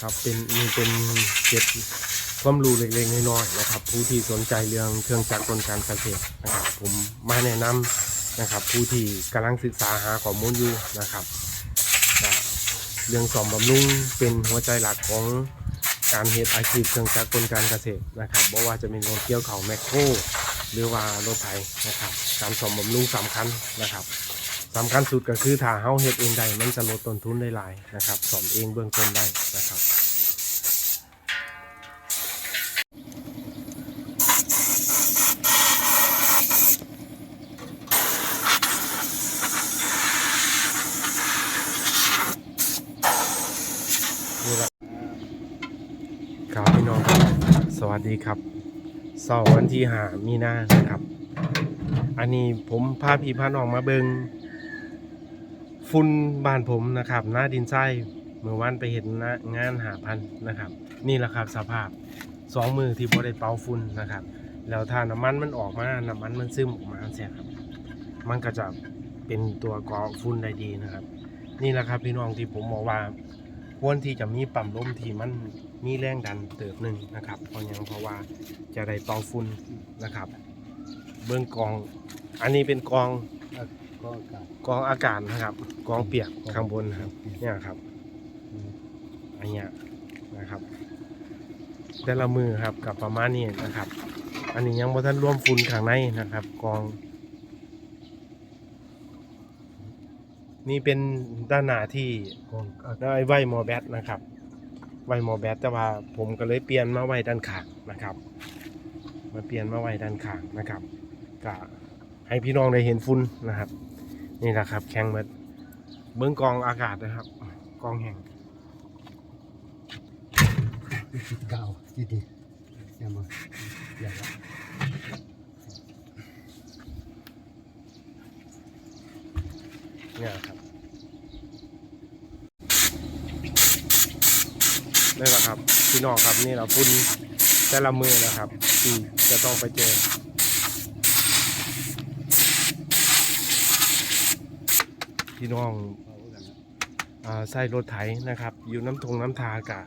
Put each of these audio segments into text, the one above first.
ครับเป็นนี่เป็นเก็บความรู้เล็กๆน้อยๆนะครับ ผู้ที่สนใจเรื่องเครื่องจักรกลการเกษตรนะครับ ผมมาแนะนำนะครับ ผู้ที่กำลังศึกษาหาข้อมูลอยู่นะครับเรื่องสอมบำรุงเป็นหัวใจหลักของการเฮ็ดอาชีพเครื่องจักรกลการเกษตรนะครับบ่ว่าจะเป็นรถเกี่ยวเข่าแมคโครหรือว่ารถไถนะครับ การสอมบำรุงสำคัญนะครับ สำคัญสุดก็คือถ้าเฮาเฮ็ดเองได้มันจะลดต้นทุนได้หลายนะครับสอมเองเบื้องต้นได้นะครับนี่แหละครับพี่น้องครับสวัสดีครับเสาร์วันที่หามีนานะครับ อันนี้ผมพาพี่พาน้องมาเบิง ฝุ่นบ้านผมนะครับ หน้าดินทรายเมื่อวานไปเห็นนะงานหาพันนะครับ นี่แหละครับสภาพสองมือที่บได้เป่าฝุ่นนะครับ แล้วถ้าน้ำมันมันออกมาน้ำมันมันซึมออกมาเสียครับมันก็จะเป็นตัวก่อฝุ่นได้ดีนะครับ นี่แหละครับพี่น้องที่ผมบอกว่าควรที่จะมีปั๊มลมที่มันมีแรงดันเติบหนึ่งนะครับเพราะยังเพราะว่าจะได้เป่าฝุ่นนะครับ เบื้องกอง อันนี้เป็นกอง ก็อากาศกองอากาศนะครับ กองเปียกข้างบนนะครับ เนี่ยครับอันเนี้ยนะครับ แต่ละมือครับกับประมาณนี้นะครับ อันนี้ยังบ่ทันรวมฝุ่นข้างในนะครับ กอง นี่เป็นด้านหน้าที่กองอากาศได้ไว้หมอแบตนะครับ ไว้หมอแบตแต่ว่าผมก็เลยเปลี่ยนมาไว้ด้านข้างนะครับ มาเปลี่ยนมาไว้ด้านข้างนะครับก็ให้พี่น้องได้เห็นฝุ่นนะครับ นี่แหละครับ แข็งเบิดเบื้องกองอากาศนะครับ กองแห่งติดกาวที่ดีอย่ามาอย่าเนี่ยครับนี่แหละครับ พี่น้องครับนี่แหละฝุ่นแต่ละมือนะครับ ที่จะต้องไปเจอ พี่น้องอใส่รถไถนะครับ อยู่น้ำทงน้ำทากะ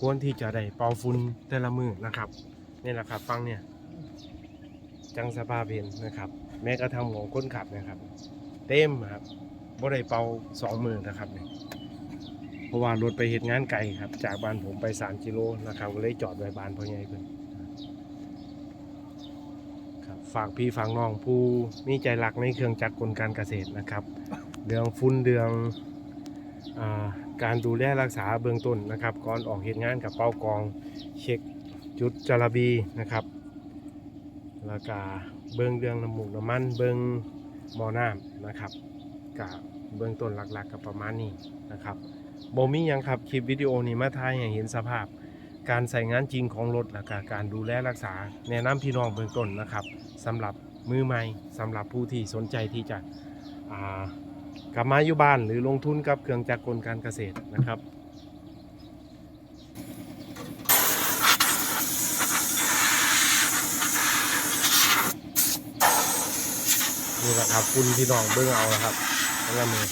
ควรที่จะได้เป่าฝุ่นแต่ละมือนะครับนี่แหละครับ ฟังเนี่ย จังสภาพเห็นนะครับ แม้กระทั่งของคนขับนะครับ เต็มครับบ่ได้เป่าสองมือนะครับเนี่ยเพราะว่ารถไปเหตุงานไกลครับ จากบ้านผมไป3กิโลนะครับก็เลยจอดไว้บ้านพ่อใหญ่เพิ่นครับฝากพี่ฝากน้องผู้มีใจรักในเครื่องจักรกลการเกษตรนะครับ เรื่องฝุ่นเรื่องอาการดูแลรักษาเบื้องต้นนะครับ ก่อนออกเหตุงานกับเป้ากองเช็คจุดจระบีนะครับแล้วก็เบื้องเรื่องน้ำมูกน้ำมันเบื้องมอน้ำนะครับกับเบื้องต้นหลักๆกับประมาณนี้นะครับโบมีหยังครับคลิปวิดีโอนี้มาถ่ายให้เห็นสภาพ การใส่งานจริงของรถและก็การดูแลรักษาแนะนำพี่น้องเบื้องต้นนะครับสำหรับมือใหม่สำหรับผู้ที่สนใจที่จะ กลับมาอยู่บ้านหรือลงทุนกับเครื่องจักรกลการเกษตรนะครับนี่แหละครับคุณพี่น้องเบิ่งเอาละครับทั้งละมือ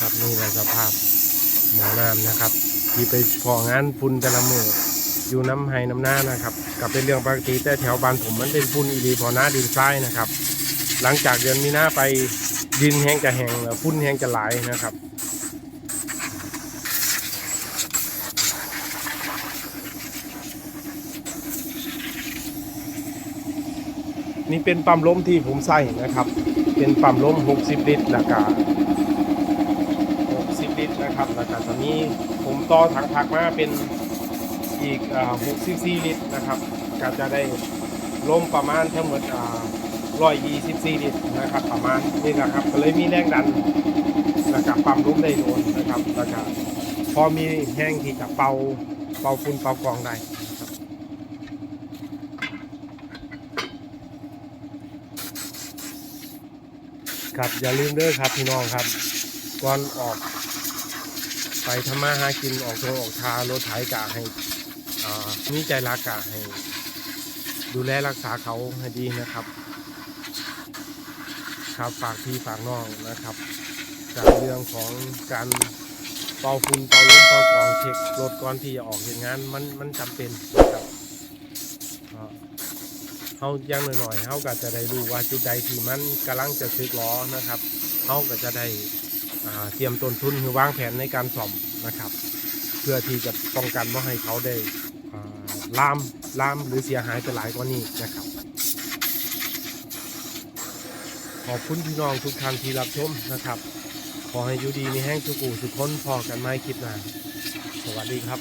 ครับนี่แหละสภาพหมอน้ำนะครับ ที่ไปพองานฝุ่นแต่ละมืออยู่น้ำไห้น้ำหน้านะครับกับเป็นเรื่องปกติแต่แถวบ้านผมมันเป็นฝุ่นอีรีพอหน้าดินทรายนะครับ หลังจากเดือนมีนาไปดินแห้งจะแห้งแล้วฝุ่นแห้งจะไหลนะครับนี่เป็นปั๊มลมที่ผมใส่นะครับ เป็นปั๊มลม60 ลิตรแล้วก็ ลิตรนะครับแล้วก็จะมีผมต่อถังผักมาเป็นอีกอ่า64ลิตรนะครับก็จะได้ลมประมาณทั้งหมดอ่า124ลิตรนะครับ ประมาณนี้นะครับก็เลยมีแรงดันนะครับปั๊มลมได้โดนนะครับแล้วก็พอมีแห้งที่จะเป่าเป่าฝุ่นเป่ากองได้ครับครับอย่าลืมเด้อครับพี่น้องครับก่อนออก ไปทำมาหากินออกทงออกทารถไถกะให้มีใจรักกะให้ ดูแลรักษาเขาให้ดีนะครับ ครับฝากพี่ฝากน้องนะครับจากเรื่องของการเป่าฝุ่นเป่าล้มเป่ากรองเช็ครถก่อนที่จะออกเหตุงานมันมันจำเป็นนะครับอ่าเขาอยังหน่อยๆเขาก็จะได้รู้ว่าจุดใดที่มันกำลังจะซึกล้อนะครับเขาก็จะได้ เตรียมต้นทุนคือวางแผนในการซ่อมนะครับ เพื่อที่จะป้องกันไม่ให้เขาได้ล่าลามลามหรือเสียหายไปหลายกว่านี้นะครับ ขอบคุณพี่น้องทุกท่านที่รับชมนะครับ ขอให้อยู่ดีมีแห้งสุกูสุขคนพอกันไม่คลิปหน้าสวัสดีครับ